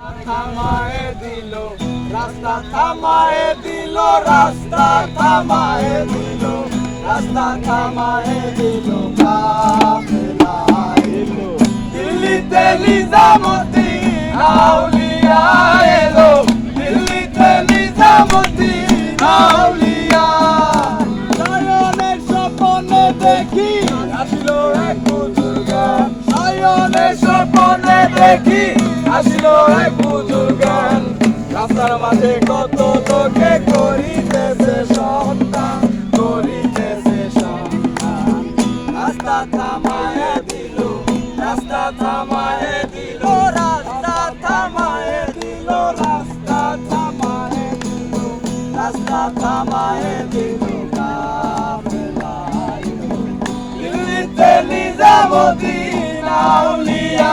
থামায়ে দিল, রাস্তা থামায়ে দিল, রাস্তা থামায়ে দিল, রাস্তা থামায়ে দিল দিল্লিতে নিজামুদ্দিন আউলিয়া এলো, দিল্লিতে স্বপ্নে দেখি, আসলো এক বুজুর্গ। নয়নের স্বপ্নে দেখি আসলো এক বুজুর্গ রাস্তার মাঝে কত লোকে করিতেছে সন্তান করিতেছে সন্তান রাস্তা থামায়ে দিল, রাস্তা থামায়ে দিল, রাস্তা থামায়ে দিল, রাস্তা থামায়ে দিল, রাস্তা থামায়ে দিল দিল্লিতে নিজামুদ্দিন আউলিয়া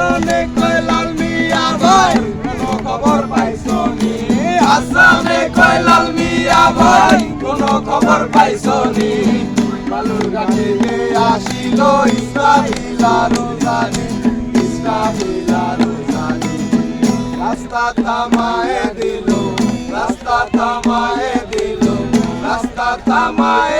আসামে কয়লাল মিয়া ভাই। কোনো খবর পাইছো নি? আসামে কয়লাল মিয়া ভাই। কোনো খবর পাইছো নি? বালুর ঘাটে আসিল ইসরাফিলা রোজানি ইসরাফিলা রোজানি। রাস্তা থামায়ে দিল, রাস্তা থামায়ে দিল, রাস্তা থামায়ে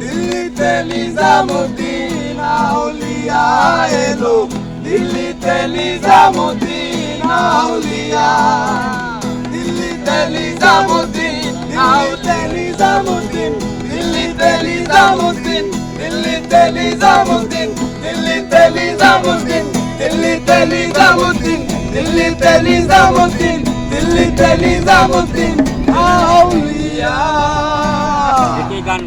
দিল্লিতে নিজামুদ্দিন আউলিয়া এলো দিল্লিতে নিজামুদ্দিন আউলিয়া দিল্লিতে নিজামুদ্দিন আউলিয়া নিজামুদ্দিন দিল্লিতে নিজামুদ্দিন দিল্লিতে নিজামুদ্দিন দিল্লিতে নিজামুদ্দিন দিল্লিতে নিজামুদ্দিন দিল্লিতে নিজামুদ্দিন দিল্লিতে নিজামুদ্দিন আউলিয়া gun,